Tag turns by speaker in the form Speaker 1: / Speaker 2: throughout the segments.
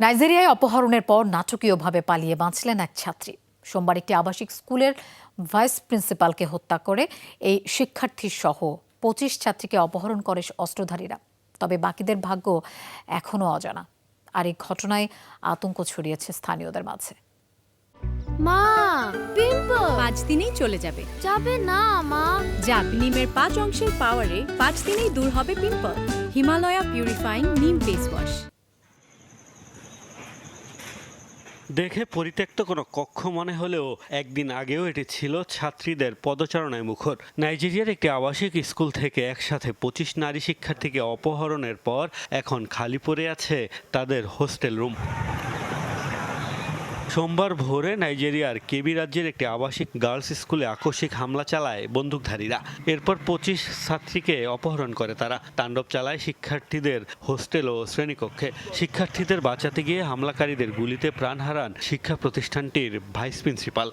Speaker 1: নাইজেরিয়ায় অপহরণের পর নাটকীয়ভাবে পালিয়ে বাঁচলেন এক ছাত্রী। সোমবার একটি আবাসিক স্কুলের ভাইস প্রিন্সিপালকে হত্যা করে এই শিক্ষার্থী সহ পঁচিশ ছাত্রীকে অপহরণ করে অস্ত্রধারীরা। তবে বাকিদের ভাগ্য এখনও অজানা। আর এই ঘটনায় আতঙ্ক ছড়িয়েছে স্থানীয়দের মাঝে।
Speaker 2: মা পিম্পল!
Speaker 3: পাঁচ দিনেই চলে যাবে।
Speaker 2: যাবে না মা।
Speaker 3: যাক নিমের পাঁচ অংশের পাওয়ারে পাঁচ দিনেই দূর হবে pimple. Himalaya purifying neem face wash
Speaker 4: দেখে পরিত্যক্ত কোনো কক্ষ মনে হলেও একদিন আগেও এটি ছিল ছাত্রীদের পদচারণায় মুখর। নাইজেরিয়ার একটি আবাসিক স্কুল থেকে একসাথে পঁচিশ নারী শিক্ষার্থীকে অপহরণের পর এখন খালি পড়ে আছে তাদের হোস্টেল রুম। সোমবার ভোরে নাইজেরিয়ার কেবি রাজ্যের একটি আবাসিক গার্লস স্কুলে আকস্মিক হামলা চালায় বন্দুকধারীরা। এরপর পঁচিশ ছাত্রীকে অপহরণ করে তারা। তাণ্ডব চালায় শিক্ষার্থীদের হোস্টেল ও শ্রেণীকক্ষে। শিক্ষার্থীদের বাঁচাতে গিয়ে হামলাকারীদের গুলিতে প্রাণ হারান শিক্ষা প্রতিষ্ঠানটির ভাইস প্রিন্সিপাল।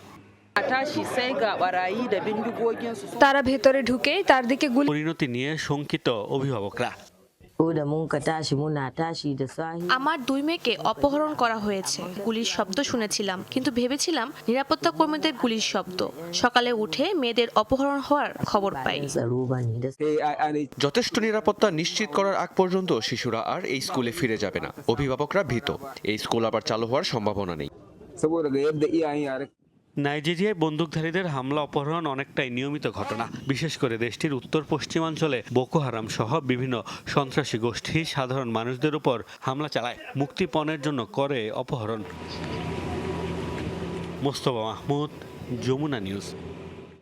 Speaker 5: তারা ভেতরে ঢুকে তার দিকে গুলি
Speaker 4: পরিণতি নিয়ে শঙ্কিত অভিভাবকরা।
Speaker 6: Ko da mun ka tashi muna tashi da sahi.
Speaker 7: আমার দুই মেয়েকে অপহরণ করা হয়েছে। গুলির শব্দ শুনেছিলাম কিন্তু ভেবেছিলাম নিরাপত্তা কর্মীদের গুলির শব্দ। সকালে উঠে মেয়েদের অপহরণ হওয়ার খবর পাই।
Speaker 6: tsaro ba ne da
Speaker 8: যথেষ্ট নিরাপত্তা নিশ্চিত করার আগ পর্যন্ত শিশুরা আর এই স্কুলে ফিরে যাবে না। অভিভাবকরা ভীত। এই স্কুল আবার চালু হওয়ার সম্ভাবনা নেই।
Speaker 9: Saboda ga yadda iyayen yara
Speaker 4: নাইজেরিয়ায় বন্দুকধারীদের হামলা অপহরণ অনেকটাই নিয়মিত ঘটনা। বিশেষ করে দেশটির উত্তর পশ্চিমাঞ্চলে বোকো হারাম সহ বিভিন্ন সন্ত্রাসী গোষ্ঠী সাধারণ মানুষদের উপর হামলা চালায়। মুক্তিপণের জন্য করে অপহরণ। মোস্তফা মাহমুদ, যমুনা নিউজ।